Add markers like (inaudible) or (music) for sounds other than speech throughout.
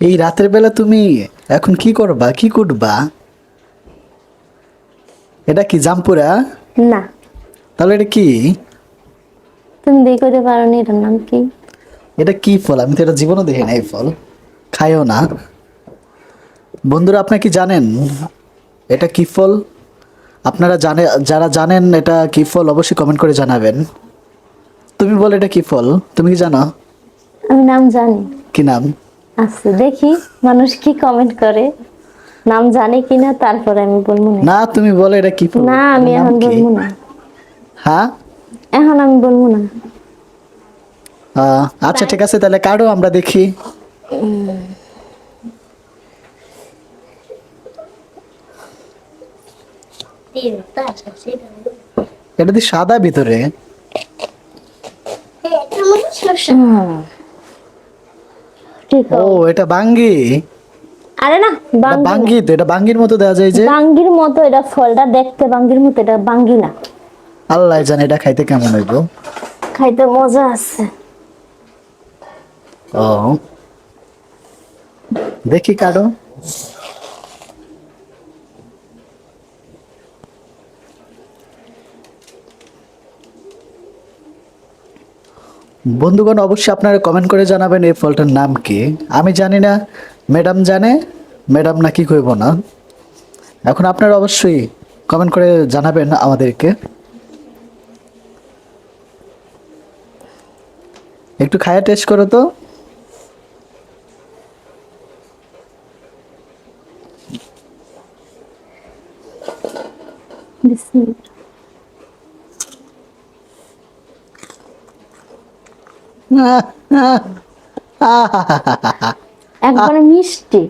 এই রাতের বেলা তুমি এখন কি করবা? কি কুটবা এটা কি জামপুরা? না। তাহলে এটা কি? তুমি করতে পারো নি এটার নাম কি? এটা কি ফল? আমি তো এটা জীবনও দেখি না এই ফল। খাইও না। বন্ধুরা আপনি কি জানেন এটা কি ফল? আপনারা জানে যারা জানেন এটা কি ফল অবশ্যই কমেন্ট করে জানাবেন। তুমি বল এটা কি ফল? তুমি কি জানো? আমি নাম জানি। কি নাম? আচ্ছা দেখি মানুষ কি কমেন্ট করে। নাম জানে কিনা তারপরে আমি বলব না। না তুমি বলো এটা কি না আমি এখন বলব না। হ্যাঁ? এখন আমি বলব না। আচ্ছা ঠিক আছে তাহলে কাটো আমরা দেখি। এটা দি সাদা ভিতরে। ঠিক ও এটা বাঙ্গি। আরে না বাঙ্গি তো এটা বাঙ্গির মতো দেওয়া যায় যে। বাঙ্গির মতো এটা ফলটা দেখতে বাঙ্গির মতো এটা বাঙ্গি না। আল্লাহ জানে এটা খাইতে কেমন হইব। খাইতে মজা আছে। ও। দেখি কাটো। বন্ধুগণ, অবশ্যই আপনারা কমেন্ট করে জানাবেন এই ফলটার নাম কি। আমি জানি না ম্যাডাম জানে ম্যাডাম নাকি কইব না। এখন আপনারা অবশ্যই কমেন্ট করে জানাবেন আমাদেরকে। একটু খায়া টেস্ট করো তো। বিসমিল্লাহ। (laughs) একবারে মিষ্টি।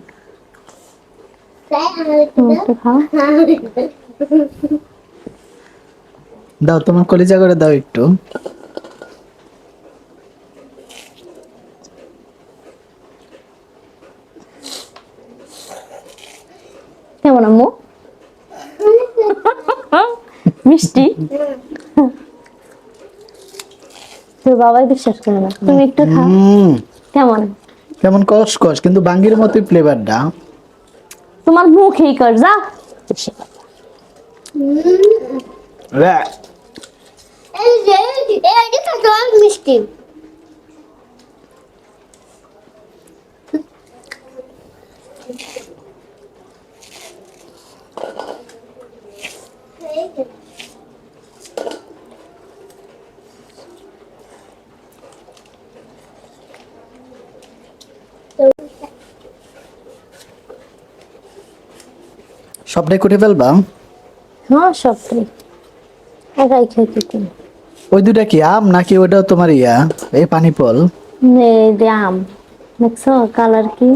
দাও তোমার কলিজা করে দাও একটু। কেমন আম্মু? (laughs) মিষ্টি। তোর বাবাই বিশ্বাস করে না। তুমি একটু খাও কেমন? কেমন কস কস কিন্তু বাঙ্গির মতোই ফ্লেভারটা তোমার মুখেই কর যা। এই যে এই সবটাই কুটে ফেলবা? হ্যাঁ সবটাই একাই খেতে তুমি ওই দুটা কি আম নাকি ওটা তোমার ইয়া এই পানি ফল এই যে আম। দেখছ কালার কি?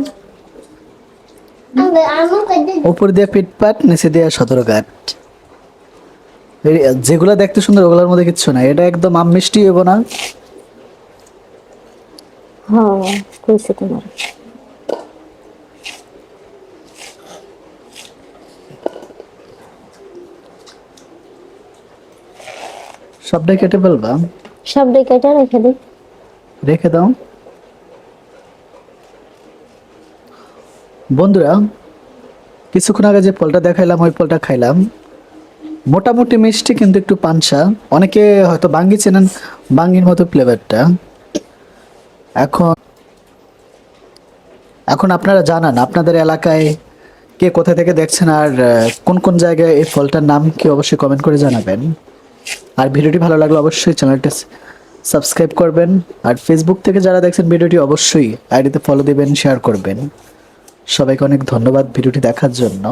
আমি আমু কইতে উপর দিয়ে পিটপাট নিচে দিয়ে সতেরো কাঠ। এই- যেগুলা দেখতে সুন্দর ওগুলোর মধ্যে কিচ্ছু নাই। এটা একদম আম মিষ্টি হইব না? হ্যাঁ কইছে তোমার। সবটাই কেটে ফেলবা? সবটাই কেটে রেখে দিই। রেখে দাও। বন্ধুরা কিছুক্ষণ আগে যে ফলটা দেখাইলাম ওই ফলটা খাইলাম। মোটামুটি মিষ্টি কিন্তু একটু পানসা। অনেকে হয়তো বাঙ্গি চেনেন বাঙ্গির মতো ফ্লেভারটা। এখন এখন আপনারা জানান আপনাদের এলাকায় কে কোথা থেকে দেখছেন আর কোন কোন জায়গায় এই ফলটার নাম কি অবশ্যই কমেন্ট করে জানাবেন। আর ভিডিওটি ভালো লাগলে অবশ্যই চ্যানেলটা সাবস্ক্রাইব করবেন। আর ফেসবুক থেকে যারা দেখছেন ভিডিওটি অবশ্যই আইডিতে ফলো দেবেন শেয়ার করবেন। সবাইকে অনেক ধন্যবাদ ভিডিওটি দেখার জন্য।